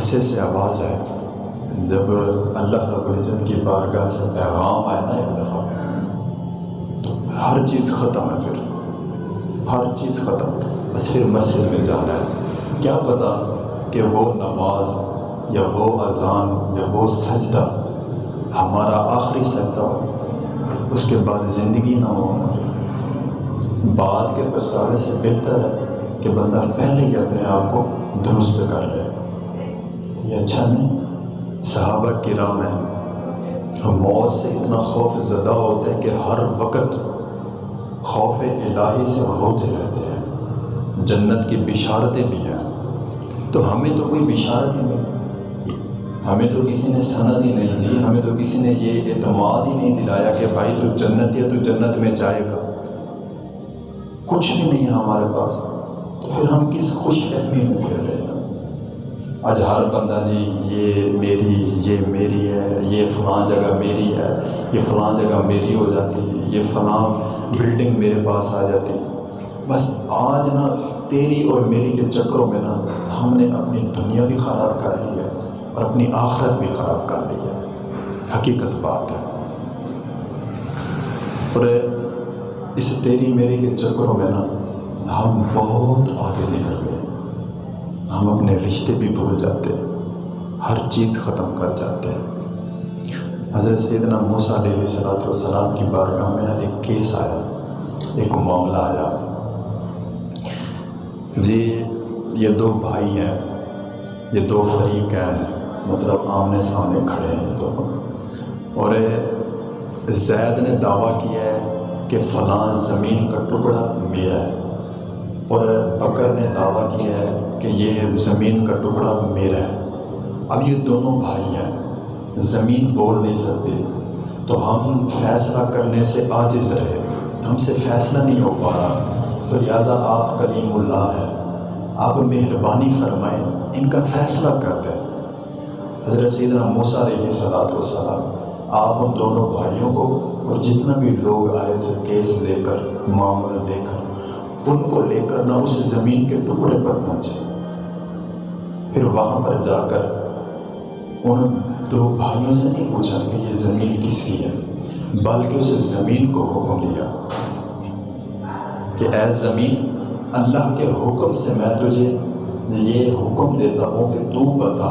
रस्से से आवाज़ आए। जब अल्लाह रब्ज़त की बारगाह से पैगाम आए ना एक दफ़ा तो हर चीज़ ख़त्म है फिर। हर चीज़ ख़त्म। बस फिर मस्जिद में जाना है। क्या पता कि वो नमाज़ या वो अजान या वो सजदा हमारा आखिरी सजदा हो। उसके बाद ज़िंदगी ना हो। बाद के पछतावे से बेहतर है कि बंदा पहले ही अपने आप को दुरुस्त कर ले। ये अच्छा नहीं सहाबा किराम है मौत से इतना खौफ ज़दा होते हैं कि हर वक्त खौफ इलाही से होते रहते हैं। जन्नत की बिशारतें भी हैं। तो हमें तो कोई बिशारत ही नहीं। हमें तो किसी ने सनद ही नहीं दी हमें तो किसी ने ये एतमाद ही नहीं दिलाया कि भाई तू जन्नत या तू जन्नत में जाएगा। कुछ भी नहीं है हमारे पास। तो फिर हम किस खुश फहमी में फिर रहे हैं? आज हर बंदा जी, ये मेरी ये मेरी है, ये फ़लाँ जगह मेरी है, ये फ़लाँ जगह मेरी हो जाती है, ये फ़लाँ बिल्डिंग मेरे पास आ जाती है। बस आज ना, तेरी और मेरी के चक्रों में ना, हमने अपनी दुनिया भी ख़राब कर ली है और अपनी आखरत भी ख़राब कर ली है। हकीकत बात है। और इस तेरी मेरी के चक्रों में ना, हम बहुत आगे निकल गए। हम अपने रिश्ते भी भूल जाते हैं। हर चीज़ ख़त्म कर जाते हैं। हज़रत सैदना मूसा सलाम की बारगाह में एक केस आया, एक मामला आया। जी, ये दो भाई हैं, ये दो फरीक हैं मतलब आमने सामने खड़े हैं तो और जैद ने दावा किया है कि फ़लाँ ज़मीन का टुकड़ा मेरा है। और बकर ने दावा किया है कि ये ज़मीन का टुकड़ा मेरा है। अब ये दोनों भाई हैं। ज़मीन बोल नहीं सकते। तो हम फैसला करने से आजिज़ रहे। हमसे फ़ैसला नहीं हो पा रहा। तो लिहाजा आप कलीमुल्लाह हैं। आप मेहरबानी फरमाएँ। इनका फ़ैसला कर दें। हज़रत सैदना मूसा सलात वसलाम आप उन दोनों भाइयों को और जितना भी लोग आए थे केस लेकर, मामला लेकर उनको लेकर ना उस ज़मीन के टुकड़े पर पहुँचे। फिर वहाँ पर जाकर उन दो भाइयों से नहीं पूछा कि ये ज़मीन किसकी है, बल्कि उस ज़मीन को हुक्म दिया कि ए ज़मीन, अल्लाह के हुक्म से मैं तुझे ये हुक्म देता हूँ कि तू बता।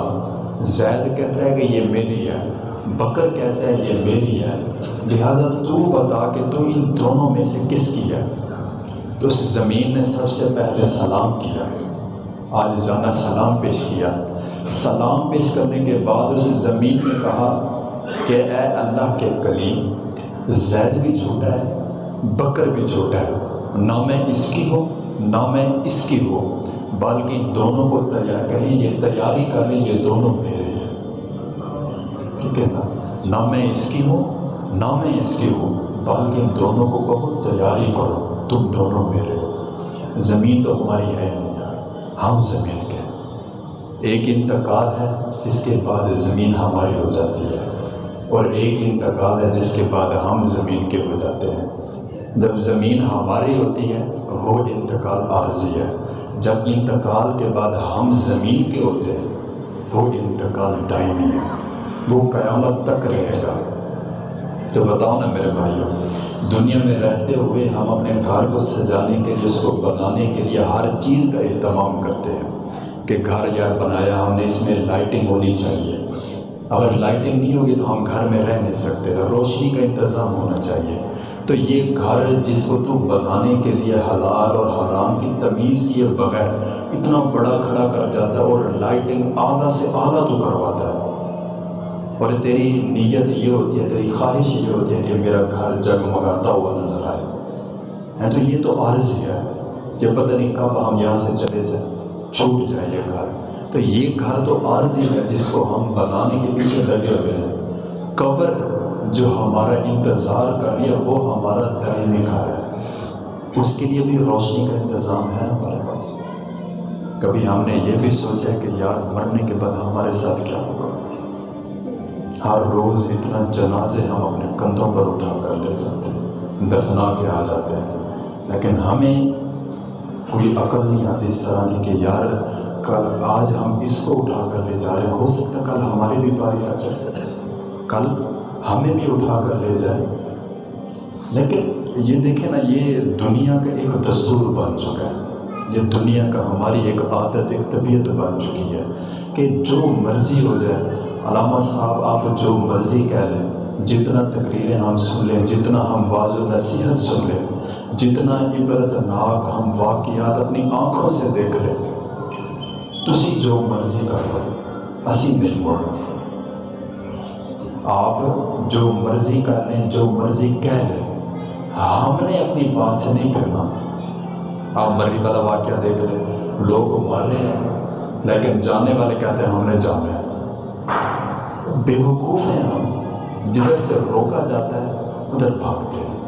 जैद कहता है कि ये मेरी है, बकर कहता है ये मेरी है, लिहाजा तू बता कि तू इन दोनों में से किसकी है? तो उस ज़मीन ने सबसे पहले सलाम किया। आज जाना सलाम पेश किया। सलाम पेश करने के बाद उस ज़मीन ने कहा कि, ए अल्लाह के कलीम, जैद भी झूठा है, बकर भी झूठा है। ना मैं इसकी हो, ना मैं इसकी हो। बल्कि दोनों को तैयार कहीं ये तैयारी कर लें, ये दोनों मेरे हैं। ठीक है ना? ना मैं इसकी हूँ, ना मैं इसकी हूँ। बल्कि दोनों को कहो, तैयारी करो। तुम दोनों मेरे ज़मीन तो हमारी है हम ज़मीन के। एक इंतकाल है जिसके बाद ज़मीन हमारी हो जाती है, और एक इंतकाल है जिसके बाद हम ज़मीन के हो जाते हैं। जब ज़मीन हमारी होती है, वो इंतकाल आर्जी है। जब इंतकाल के बाद हम ज़मीन के होते हैं, वो इंतकाल दायमी है। वो क़यामत तक रहेगा। तो बताओ ना मेरे भाइयों दुनिया में रहते हुए हम अपने घर को सजाने के लिए, उसको बनाने के लिए हर चीज़ का अहतमाम करते हैं कि घर यार बनाया हमने, इसमें लाइटिंग होनी चाहिए। अगर लाइटिंग नहीं होगी तो हम घर में रह नहीं सकते रोशनी का इंतज़ाम होना चाहिए। तो ये घर जिसको तू बनाने के लिए हलाल और हराम की तमीज़ किए बगैर इतना बड़ा खड़ा कर जाता है और लाइटिंग आला से आला तो करवाता है। और तेरी नीयत ये होती है, तेरी ख्वाहिश ये होती है कि मेरा घर जगमगाता हुआ नज़र आए। है तो ये तो अर्ज़ है ये पता नहीं कब हम यहाँ से चले जाए, छूट जाए ये घर। तो ये घर तो आर्जी है जिसको हम बनाने के पीछे लगे हुए हैं। कब्र जो हमारा इंतज़ार कर रही है, वो हमारा दायमी घर है। उसके लिए भी रोशनी का इंतज़ाम है हमारे पास। कभी हमने ये भी सोचा है कि यार, मरने के बाद हमारे साथ क्या होगा? हर रोज़ इतना जनाजे हम अपने कंधों पर उठा कर ले जाते हैं, दफना के आ जाते हैं। लेकिन हमें कोई अकल नहीं आती इस तरह की कि यार, कल आज हम इसको उठा कर ले जा रहे हैं। हो सकता कल हमारी भी बारी आ जाए। कल हमें भी उठा कर ले जाए। लेकिन ये देखें ना, ये दुनिया का एक दस्तूर बन चुका है। ये दुनिया का हमारी एक आदत, एक तबीयत बन चुकी है कि जो मर्ज़ी हो जाए अलामा साहब, आप जो मर्ज़ी कह लें, जितना तकरीरें हम सुन लें, जितना हम वाज नसीहत सुन लें, जितना इबरतनाक हम वाकियात अपनी आँखों से देख लें, तुसी जो मर्ज़ी कर लो, असी नहीं मुड़ना आप जो मर्ज़ी कर लें, जो मर्ज़ी कह लें, हमने अपनी बात से नहीं करना। आप मर्री वाला वाक्य देख लें, लोग मर रहे हैं, लेकिन जाने वाले कहते हैं हमने जाना है। बेवकूफ़ हैं हम। जिधर से रोका जाता है उधर भागते हैं।